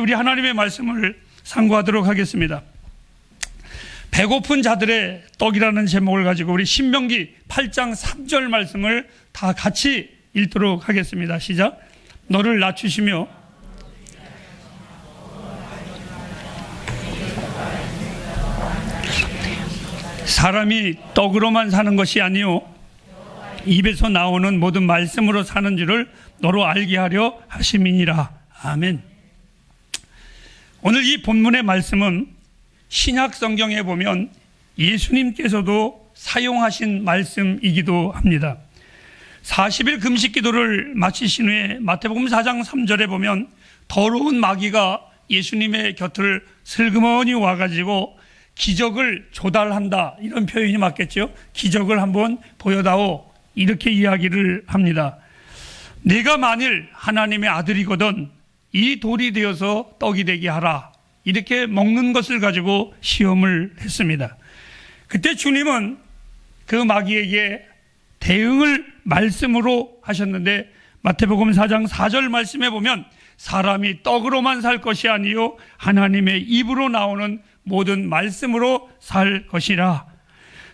우리 하나님의 말씀을 상고하도록 하겠습니다. 배고픈 자들의 떡이라는 제목을 가지고 우리 신명기 8장 3절 말씀을 다 같이 읽도록 하겠습니다. 시작. 너를 낮추시며 사람이 떡으로만 사는 것이 아니요 입에서 나오는 모든 말씀으로 사는 줄을 너로 알게 하려 하심이니라. 아멘. 오늘 이 본문의 말씀은 신약 성경에 보면 예수님께서도 사용하신 말씀이기도 합니다. 40일 금식 기도를 마치신 후에 마태복음 4장 3절에 보면 더러운 마귀가 예수님의 곁을 슬그머니 와가지고 기적을 조달한다 이런 표현이 맞겠죠. 기적을 한번 보여다오 이렇게 이야기를 합니다. 내가 만일 하나님의 아들이거든 이 돌이 되어서 떡이 되게 하라 이렇게 먹는 것을 가지고 시험을 했습니다. 그때 주님은 그 마귀에게 대응을 말씀으로 하셨는데 마태복음 4장 4절 말씀에 보면 사람이 떡으로만 살 것이 아니요 하나님의 입으로 나오는 모든 말씀으로 살 것이라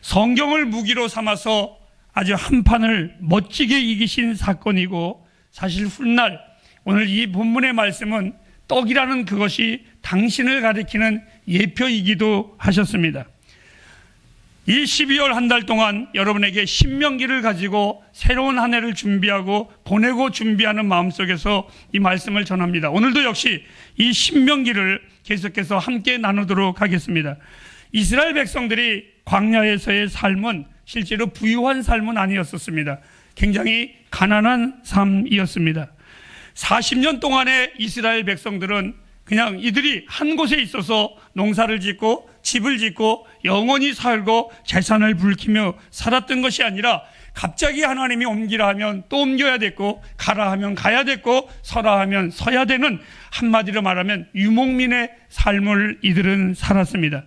성경을 무기로 삼아서 아주 한 판을 멋지게 이기신 사건이고 사실 훗날 오늘 이 본문의 말씀은 떡이라는 그것이 당신을 가리키는 예표이기도 하셨습니다. 이 12월 한 달 동안 여러분에게 신명기를 가지고 새로운 한 해를 준비하고 보내고 준비하는 마음속에서 이 말씀을 전합니다. 오늘도 역시 이 신명기를 계속해서 함께 나누도록 하겠습니다. 이스라엘 백성들이 광야에서의 삶은 실제로 부유한 삶은 아니었었습니다. 굉장히 가난한 삶이었습니다. 40년 동안의 이스라엘 백성들은 그냥 이들이 한 곳에 있어서 농사를 짓고 집을 짓고 영원히 살고 재산을 불키며 살았던 것이 아니라 갑자기 하나님이 옮기라 하면 또 옮겨야 됐고 가라 하면 가야 됐고 서라 하면 서야 되는 한마디로 말하면 유목민의 삶을 이들은 살았습니다.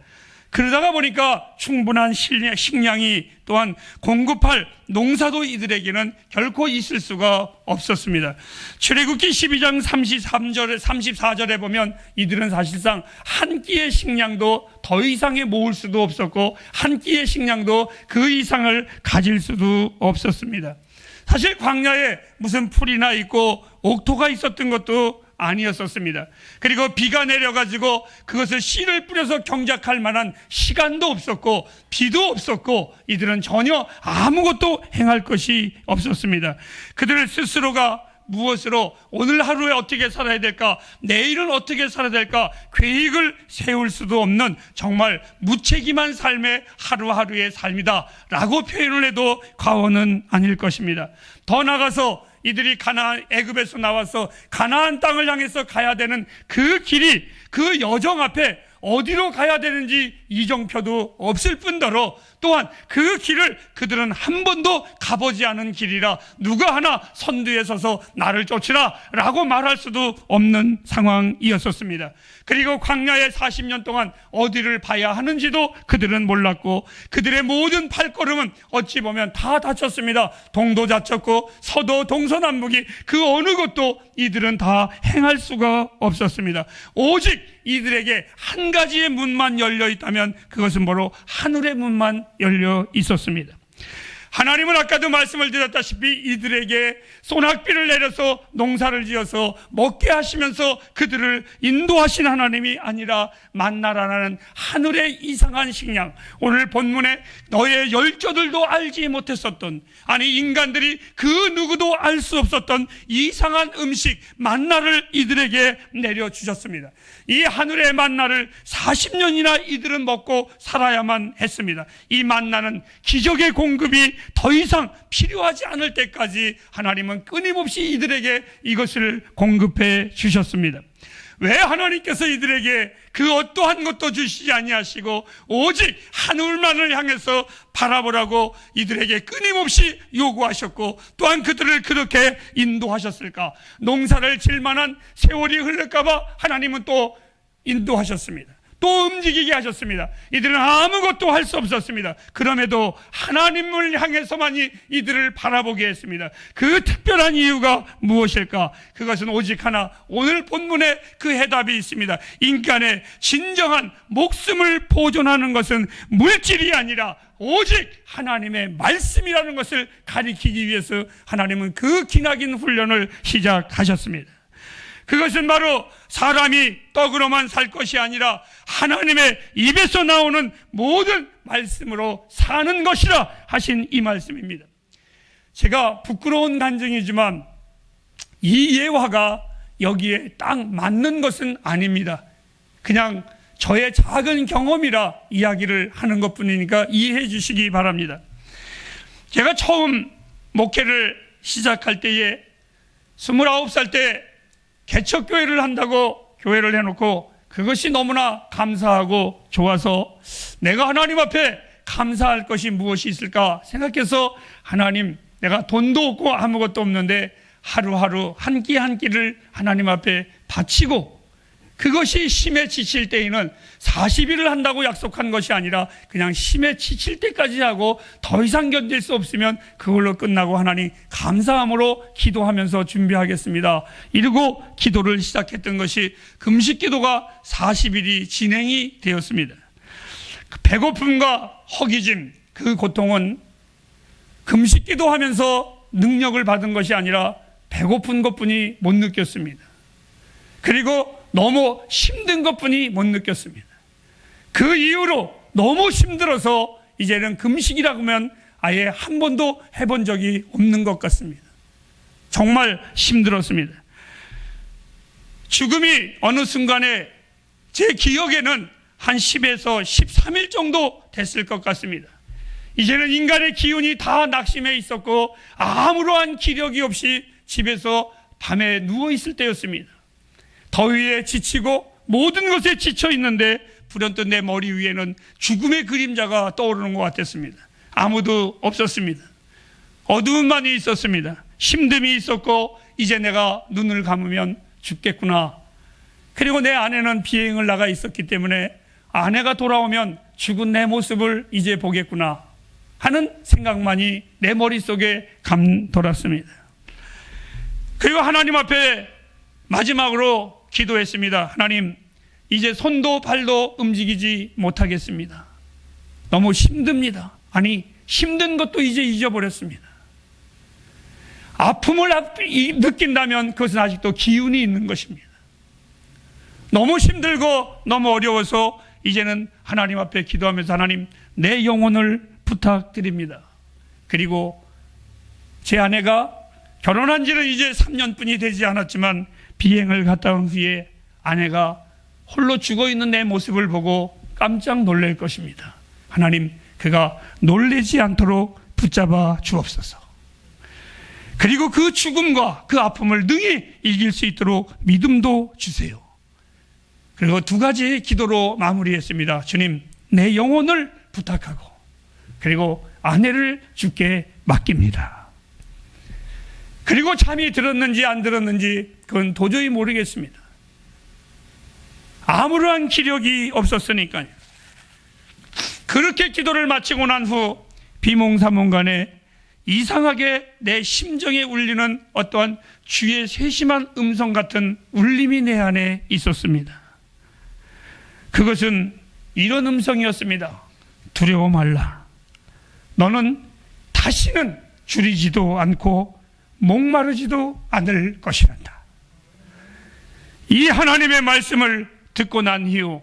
그러다가 보니까 충분한 식량- 식량이 또한 공급할 농사도 이들에게는 결코 있을 수가 없었습니다. 출애굽기 12장 33절에 34절에 보면 이들은 사실상 한 끼의 식량도 더 이상의 모을 수도 없었고 한 끼의 식량도 그 이상을 가질 수도 없었습니다. 사실 광야에 무슨 풀이나 있고 옥토가 있었던 것도 아니었었습니다. 그리고 비가 내려가지고 그것을 씨를 뿌려서 경작할 만한 시간도 없었고 비도 없었고 이들은 전혀 아무것도 행할 것이 없었습니다. 그들 스스로가 무엇으로 오늘 하루에 어떻게 살아야 될까 내일은 어떻게 살아야 될까 계획을 세울 수도 없는 정말 무책임한 삶의 하루하루의 삶이다 라고 표현을 해도 과언은 아닐 것입니다 더 나가서 이들이 가나안 애굽에서 나와서 가나안 땅을 향해서 가야 되는 그 길이 그 여정 앞에 어디로 가야 되는지 이정표도 없을 뿐더러 또한 그 길을 그들은 한 번도 가보지 않은 길이라 누가 하나 선두에 서서 나를 쫓으라 라고 말할 수도 없는 상황이었었습니다. 그리고 광야에 40년 동안 어디를 봐야 하는지도 그들은 몰랐고 그들의 모든 발걸음은 어찌 보면 다 다쳤습니다. 동도 다쳤고 서도 동서남북이 그 어느 것도 이들은 다 행할 수가 없었습니다. 오직 이들에게 한 가지의 문만 열려 있다면 그것은 바로 하늘의 문만 열려 있었습니다. 하나님은 아까도 말씀을 드렸다시피 이들에게 소낙비를 내려서 농사를 지어서 먹게 하시면서 그들을 인도하신 하나님이 아니라 만나라는 하늘의 이상한 식량. 오늘 본문에 너의 열조들도 알지 못했었던 아니 인간들이 그 누구도 알 수 없었던 이상한 음식 만나를 이들에게 내려 주셨습니다. 이 하늘의 만나를 40년이나 이들은 먹고 살아야만 했습니다. 이 만나는 기적의 공급이 더 이상 필요하지 않을 때까지 하나님은 끊임없이 이들에게 이것을 공급해 주셨습니다. 왜 하나님께서 이들에게 그 어떠한 것도 주시지 아니하시고 오직 하늘만을 향해서 바라보라고 이들에게 끊임없이 요구하셨고 또한 그들을 그렇게 인도하셨을까? 농사를 질 만한 세월이 흐를까봐 하나님은 또 인도하셨습니다. 또 움직이게 하셨습니다. 이들은 아무것도 할 수 없었습니다. 그럼에도 하나님을 향해서만이 이들을 바라보게 했습니다. 그 특별한 이유가 무엇일까? 그것은 오직 하나, 오늘 본문에 그 해답이 있습니다. 인간의 진정한 목숨을 보존하는 것은 물질이 아니라 오직 하나님의 말씀이라는 것을 가리키기 위해서 하나님은 그 기나긴 훈련을 시작하셨습니다. 그것은 바로 사람이 떡으로만 살 것이 아니라 하나님의 입에서 나오는 모든 말씀으로 사는 것이라 하신 이 말씀입니다. 제가 부끄러운 간증이지만 이 예화가 여기에 딱 맞는 것은 아닙니다. 그냥 저의 작은 경험이라 이야기를 하는 것 뿐이니까 이해해 주시기 바랍니다. 제가 처음 목회를 시작할 때에 29살 때 개척교회를 한다고 교회를 해놓고 그것이 너무나 감사하고 좋아서 내가 하나님 앞에 감사할 것이 무엇이 있을까 생각해서 하나님 내가 돈도 없고 아무것도 없는데 하루하루 한 끼한 끼를 하나님 앞에 바치고 그것이 심에 지칠 때에는 40일을 한다고 약속한 것이 아니라 그냥 심에 지칠 때까지 하고 더 이상 견딜 수 없으면 그걸로 끝나고 하나님 감사함으로 기도하면서 준비하겠습니다. 이러고 기도를 시작했던 것이 금식 기도가 40일이 진행이 되었습니다. 그 배고픔과 허기짐, 그 고통은 금식 기도하면서 능력을 받은 것이 아니라 배고픈 것뿐이 못 느꼈습니다. 그리고 너무 힘든 것뿐이 못 느꼈습니다. 그 이후로 너무 힘들어서 이제는 금식이라고 하면 아예 한 번도 해본 적이 없는 것 같습니다. 정말 힘들었습니다. 죽음이 어느 순간에 제 기억에는 한 10에서 13일 정도 됐을 것 같습니다. 이제는 인간의 기운이 다 낙심해 있었고 아무러한 기력이 없이 집에서 밤에 누워 있을 때였습니다. 더위에 지치고 모든 것에 지쳐 있는데 불현듯 내 머리 위에는 죽음의 그림자가 떠오르는 것 같았습니다. 아무도 없었습니다. 어두움만이 있었습니다. 힘듦이 있었고 이제 내가 눈을 감으면 죽겠구나. 그리고 내 아내는 비행을 나가 있었기 때문에 아내가 돌아오면 죽은 내 모습을 이제 보겠구나 하는 생각만이 내 머릿속에 감 돌았습니다. 그리고 하나님 앞에 마지막으로 기도했습니다. 하나님, 이제 손도 발도 움직이지 못하겠습니다. 너무 힘듭니다. 아니, 힘든 것도 이제 잊어버렸습니다. 아픔을 느낀다면 그것은 아직도 기운이 있는 것입니다. 너무 힘들고 너무 어려워서 이제는 하나님 앞에 기도하면서 하나님, 내 영혼을 부탁드립니다. 그리고 제 아내가 결혼한 지는 이제 3년뿐이 되지 않았지만 비행을 갔다 온 후에 아내가 홀로 죽어 있는 내 모습을 보고 깜짝 놀랄 것입니다. 하나님, 그가 놀래지 않도록 붙잡아 주옵소서. 그리고 그 죽음과 그 아픔을 능히 이길 수 있도록 믿음도 주세요. 그리고 두 가지 기도로 마무리했습니다. 주님, 내 영혼을 부탁하고, 그리고 아내를 주께 맡깁니다. 그리고 잠이 들었는지 안 들었는지 그건 도저히 모르겠습니다. 아무런 기력이 없었으니까요. 그렇게 기도를 마치고 난 후 비몽사몽간에 이상하게 내 심정에 울리는 어떠한 주의 세심한 음성 같은 울림이 내 안에 있었습니다. 그것은 이런 음성이었습니다. 두려워 말라. 너는 다시는 줄이지도 않고 목마르지도 않을 것이란다. 이 하나님의 말씀을 듣고 난 이후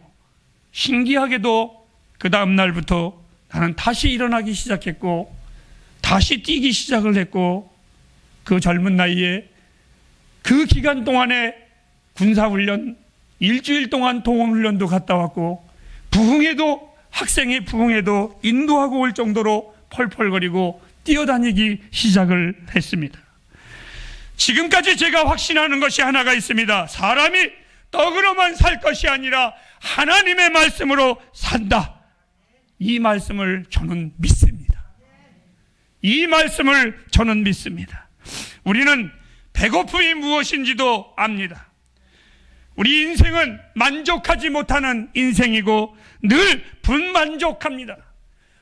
신기하게도 그 다음 날부터 나는 다시 일어나기 시작했고 다시 뛰기 시작을 했고 그 젊은 나이에 그 기간 동안에 군사훈련 일주일 동안 동원훈련도 갔다 왔고 부흥에도 학생의 부흥에도 인도하고 올 정도로 펄펄거리고 뛰어다니기 시작을 했습니다. 지금까지 제가 확신하는 것이 하나가 있습니다. 사람이 떡으로만 살 것이 아니라 하나님의 말씀으로 산다. 이 말씀을 저는 믿습니다. 이 말씀을 저는 믿습니다. 우리는 배고픔이 무엇인지도 압니다. 우리 인생은 만족하지 못하는 인생이고 늘 분만족합니다.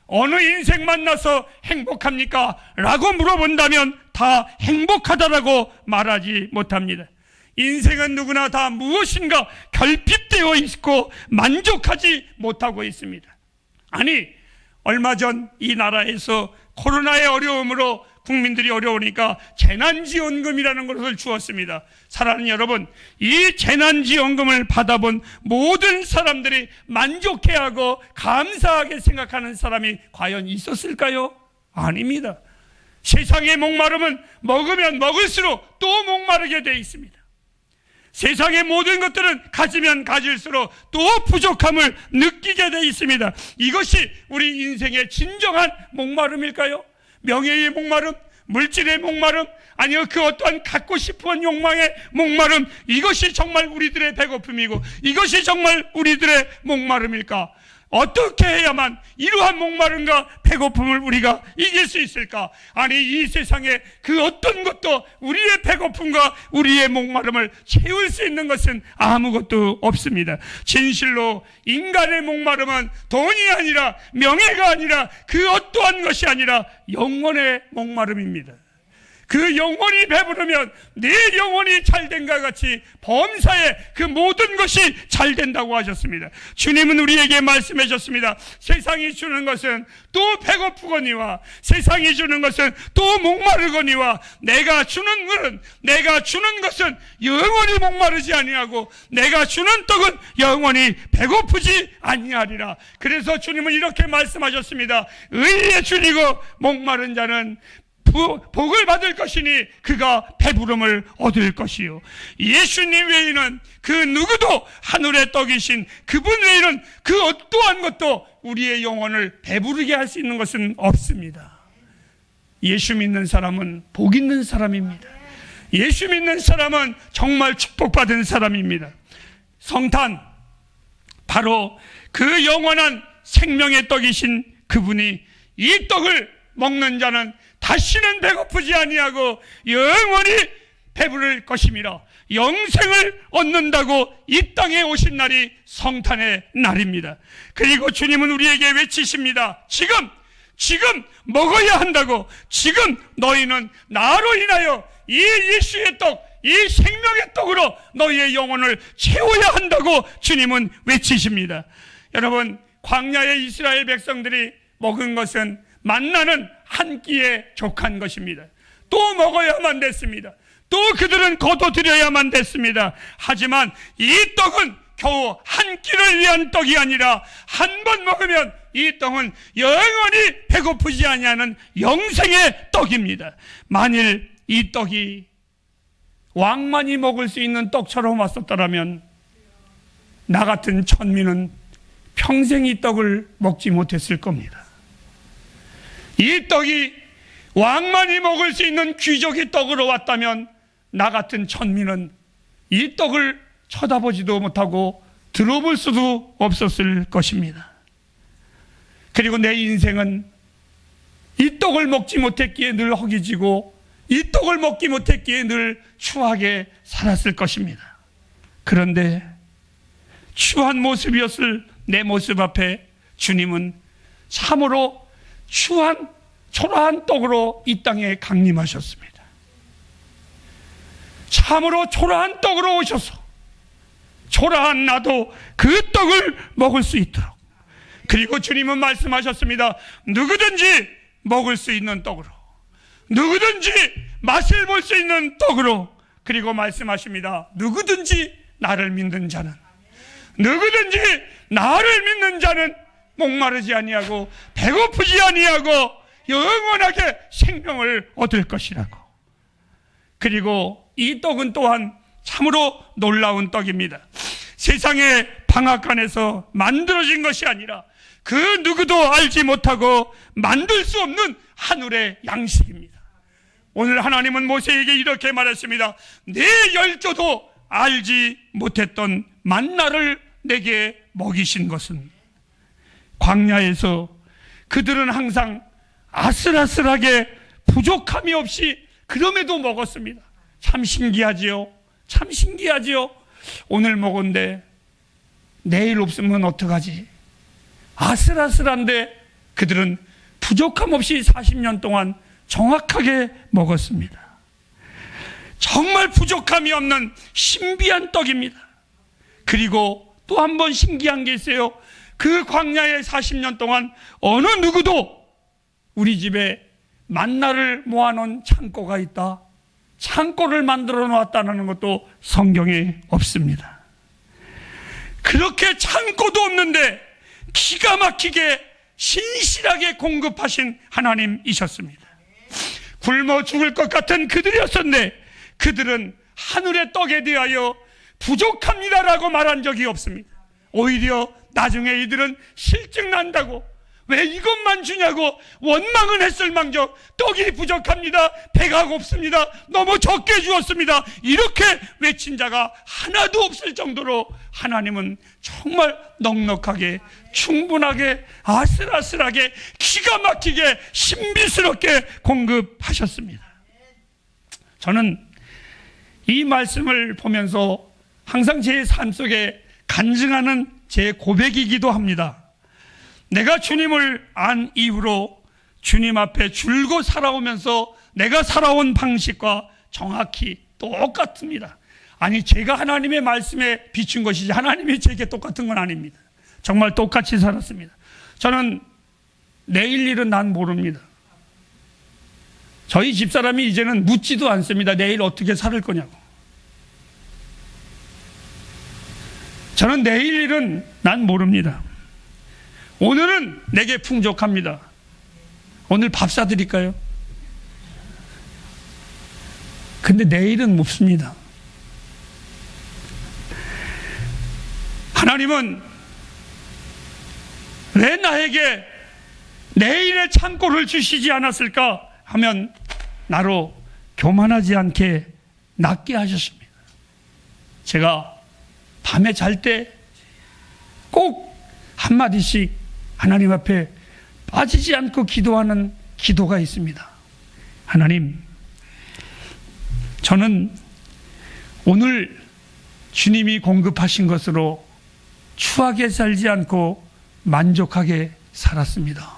어느 인생 만나서 행복합니까? 라고 물어본다면 다 행복하다라고 말하지 못합니다. 인생은 누구나 다 무엇인가 결핍되어 있고 만족하지 못하고 있습니다. 아니, 얼마 전 이 나라에서 코로나의 어려움으로 국민들이 어려우니까 재난지원금이라는 것을 주었습니다. 사랑하는 여러분, 이 재난지원금을 받아본 모든 사람들이 만족해하고 감사하게 생각하는 사람이 과연 있었을까요? 아닙니다. 세상의 목마름은 먹으면 먹을수록 또 목마르게 되어 있습니다. 세상의 모든 것들은 가지면 가질수록 또 부족함을 느끼게 되어 있습니다. 이것이 우리 인생의 진정한 목마름일까요? 명예의 목마름, 물질의 목마름, 아니요 그 어떠한 갖고 싶은 욕망의 목마름, 이것이 정말 우리들의 배고픔이고 이것이 정말 우리들의 목마름일까? 어떻게 해야만 이러한 목마름과 배고픔을 우리가 이길 수 있을까? 아니 이 세상에 그 어떤 것도 우리의 배고픔과 우리의 목마름을 채울 수 있는 것은 아무것도 없습니다. 진실로 인간의 목마름은 돈이 아니라 명예가 아니라 그 어떠한 것이 아니라 영혼의 목마름입니다. 그 영혼이 배부르면 내 영혼이 잘된과 같이 범사에 그 모든 것이 잘 된다고 하셨습니다. 주님은 우리에게 말씀해 줬습니다. 세상이 주는 것은 또 배고프거니와 세상이 주는 것은 또 목마르거니와 내가 주는 것은 내가 주는 것은 영원히 목마르지 아니하고 내가 주는 떡은 영원히 배고프지 아니하리라. 그래서 주님은 이렇게 말씀하셨습니다. 의에 줄이고 목마른 자는 부- 복을 받을 것이니 그가 배부름을 얻을 것이요. 예수님 외에는 그 누구도 하늘의 떡이신 그분 외에는 그 어떠한 것도 우리의 영혼을 배부르게 할 수 있는 것은 없습니다. 예수 믿는 사람은 복 있는 사람입니다. 예수 믿는 사람은 정말 축복받은 사람입니다. 성탄, 바로 그 영원한 생명의 떡이신 그분이 이 떡을 먹는 자는 다시는 배고프지 아니하고 영원히 배부를 것임이라 영생을 얻는다고 이 땅에 오신 날이 성탄의 날입니다. 그리고 주님은 우리에게 외치십니다. 지금 지금 먹어야 한다고 지금 너희는 나로 인하여 이 예수의 떡, 이 생명의 떡으로 너희의 영혼을 채워야 한다고 주님은 외치십니다. 여러분 광야의 이스라엘 백성들이 먹은 것은 만나는 한 끼에 족한 것입니다. 또 먹어야만 됐습니다. 또 그들은 거둬들여야만 됐습니다. 하지만 이 떡은 겨우 한 끼를 위한 떡이 아니라 한 번 먹으면 이 떡은 영원히 배고프지 아니하는 영생의 떡입니다. 만일 이 떡이 왕만이 먹을 수 있는 떡처럼 왔었더라면 나 같은 천민은 평생 이 떡을 먹지 못했을 겁니다. 이 떡이 왕만이 먹을 수 있는 귀족의 떡으로 왔다면 나 같은 천민은 이 떡을 쳐다보지도 못하고 들어볼 수도 없었을 것입니다. 그리고 내 인생은 이 떡을 먹지 못했기에 늘 허기지고 이 떡을 먹지 못했기에 늘 추하게 살았을 것입니다. 그런데 추한 모습이었을 내 모습 앞에 주님은 참으로 추한 초라한 떡으로 이 땅에 강림하셨습니다. 참으로 초라한 떡으로 오셔서 초라한 나도 그 떡을 먹을 수 있도록 그리고 주님은 말씀하셨습니다. 누구든지 먹을 수 있는 떡으로 누구든지 맛을 볼 수 있는 떡으로 그리고 말씀하십니다. 누구든지 나를 믿는 자는 누구든지 나를 믿는 자는 목마르지 아니하고 배고프지 아니하고 영원하게 생명을 얻을 것이라고. 그리고 이 떡은 또한 참으로 놀라운 떡입니다. 세상의 방앗간에서 만들어진 것이 아니라 그 누구도 알지 못하고 만들 수 없는 하늘의 양식입니다. 오늘 하나님은 모세에게 이렇게 말했습니다. 내 열조도 알지 못했던 만나를 내게 먹이신 것은 광야에서 그들은 항상 아슬아슬하게 부족함이 없이 그럼에도 먹었습니다. 참 신기하지요. 참 신기하지요. 오늘 먹었는데 내일 없으면 어떡하지? 아슬아슬한데 그들은 부족함 없이 40년 동안 정확하게 먹었습니다. 정말 부족함이 없는 신비한 떡입니다. 그리고 또 한 번 신기한 게 있어요. 그 광야의 40년 동안 어느 누구도 우리 집에 만나를 모아놓은 창고가 있다. 창고를 만들어 놓았다는 것도 성경에 없습니다. 그렇게 창고도 없는데 기가 막히게 신실하게 공급하신 하나님이셨습니다. 굶어 죽을 것 같은 그들이었었는데 그들은 하늘의 떡에 대하여 부족합니다라고 말한 적이 없습니다. 오히려 나중에 이들은 실증 난다고 왜 이것만 주냐고 원망은 했을 망정 떡이 부족합니다. 배가 고프습니다. 너무 적게 주었습니다. 이렇게 외친 자가 하나도 없을 정도로 하나님은 정말 넉넉하게 충분하게 아슬아슬하게 기가 막히게 신비스럽게 공급하셨습니다. 저는 이 말씀을 보면서 항상 제 삶 속에 간증하는 제 고백이기도 합니다. 내가 주님을 안 이후로 주님 앞에 줄고 살아오면서 내가 살아온 방식과 정확히 똑같습니다. 아니, 제가 하나님의 말씀에 비춘 것이지 하나님이 제게 똑같은 건 아닙니다. 정말 똑같이 살았습니다. 저는 내일 일은 난 모릅니다. 저희 집사람이 이제는 묻지도 않습니다. 내일 어떻게 살 거냐고. 저는 내일 일은 난 모릅니다. 오늘은 내게 풍족합니다. 오늘 밥 사드릴까요? 근데 내일은 묻습니다. 하나님은 왜 나에게 내일의 창고를 주시지 않았을까 하면 나로 교만하지 않게 낫게 하셨습니다. 제가 밤에 잘 때 꼭 한마디씩 하나님 앞에 빠지지 않고 기도하는 기도가 있습니다. 하나님, 저는 오늘 주님이 공급하신 것으로 추하게 살지 않고 만족하게 살았습니다.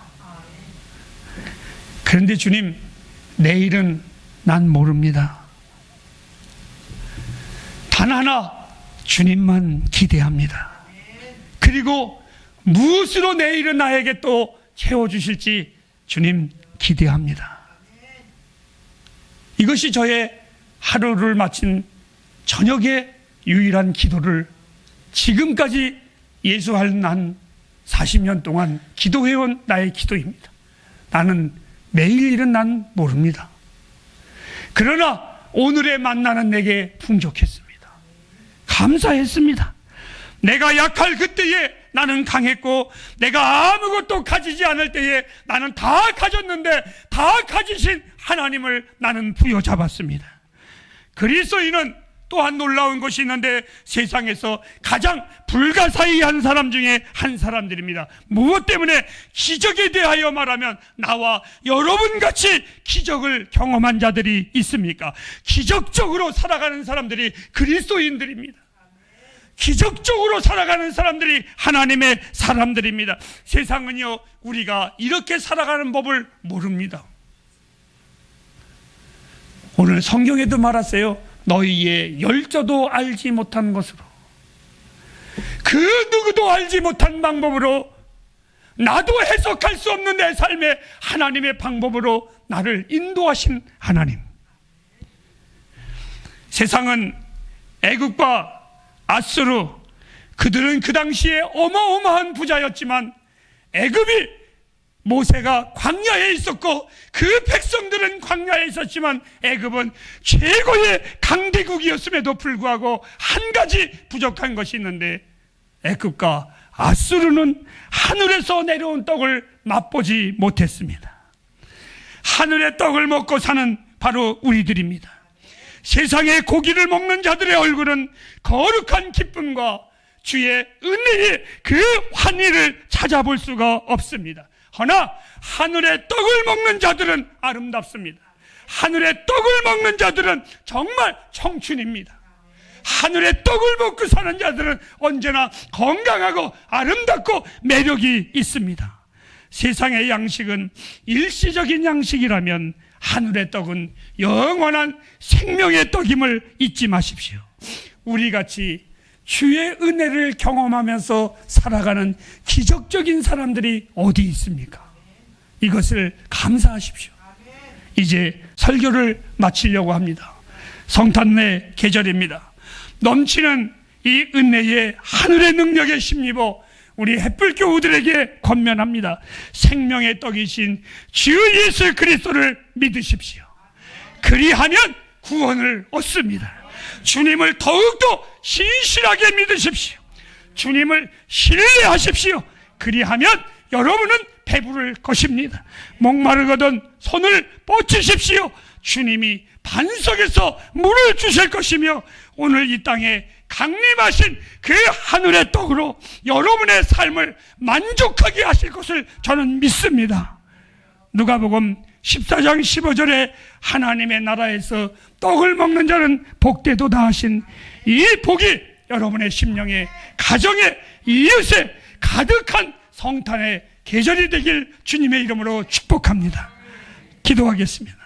그런데 주님, 내일은 난 모릅니다. 단 하나 주님만 기대합니다. 그리고 무엇으로 내일은 나에게 또 채워주실지 주님 기대합니다. 이것이 저의 하루를 마친 저녁의 유일한 기도를 지금까지 예수할 난 40년 동안 기도해온 나의 기도입니다. 나는 내일 일은 난 모릅니다. 그러나 오늘의 만나는 내게 풍족했습니다. 감사했습니다. 내가 약할 그때에 나는 강했고 내가 아무것도 가지지 않을 때에 나는 다 가졌는데 다 가지신 하나님을 나는 부여잡았습니다. 그리스도인은 또한 놀라운 것이 있는데 세상에서 가장 불가사의한 사람 중에 한 사람들입니다. 무엇 때문에 기적에 대하여 말하면 나와 여러분 같이 기적을 경험한 자들이 있습니까? 기적적으로 살아가는 사람들이 그리스도인들입니다. 기적적으로 살아가는 사람들이 하나님의 사람들입니다. 세상은요, 우리가 이렇게 살아가는 법을 모릅니다. 오늘 성경에도 말하세요. 너희의 열조도 알지 못한 것으로. 그 누구도 알지 못한 방법으로 나도 해석할 수 없는 내 삶의 하나님의 방법으로 나를 인도하신 하나님. 세상은 애국과 아수르 그들은 그 당시에 어마어마한 부자였지만 애굽이 모세가 광야에 있었고 그 백성들은 광야에 있었지만 애굽은 최고의 강대국이었음에도 불구하고 한 가지 부족한 것이 있는데 애굽과 아수르는 하늘에서 내려온 떡을 맛보지 못했습니다. 하늘의 떡을 먹고 사는 바로 우리들입니다. 세상의 고기를 먹는 자들의 얼굴은 거룩한 기쁨과 주의 은혜의 그 환희를 찾아볼 수가 없습니다. 허나 하늘의 떡을 먹는 자들은 아름답습니다. 하늘의 떡을 먹는 자들은 정말 청춘입니다. 하늘의 떡을 먹고 사는 자들은 언제나 건강하고 아름답고 매력이 있습니다. 세상의 양식은 일시적인 양식이라면 하늘의 떡은 영원한 생명의 떡임을 잊지 마십시오. 우리 같이 주의 은혜를 경험하면서 살아가는 기적적인 사람들이 어디 있습니까? 이것을 감사하십시오. 이제 설교를 마치려고 합니다. 성탄내 계절입니다. 넘치는 이 은혜의 하늘의 능력에 힘입어 우리 햇불 교우들에게 권면합니다. 생명의 떡이신 주 예수 그리스도를 믿으십시오. 그리하면 구원을 얻습니다. 주님을 더욱더 신실하게 믿으십시오. 주님을 신뢰하십시오. 그리하면 여러분은 배부를 것입니다. 목마르거든 손을 뻗치십시오. 주님이 반석에서 물을 주실 것이며 오늘 이 땅에 강림하신 그 하늘의 떡으로 여러분의 삶을 만족하게 하실 것을 저는 믿습니다. 누가복음 14장 15절에 하나님의 나라에서 떡을 먹는 자는 복되도다 하신 이 복이 여러분의 심령에 가정에 이웃에 가득한 성탄의 계절이 되길 주님의 이름으로 축복합니다. 기도하겠습니다.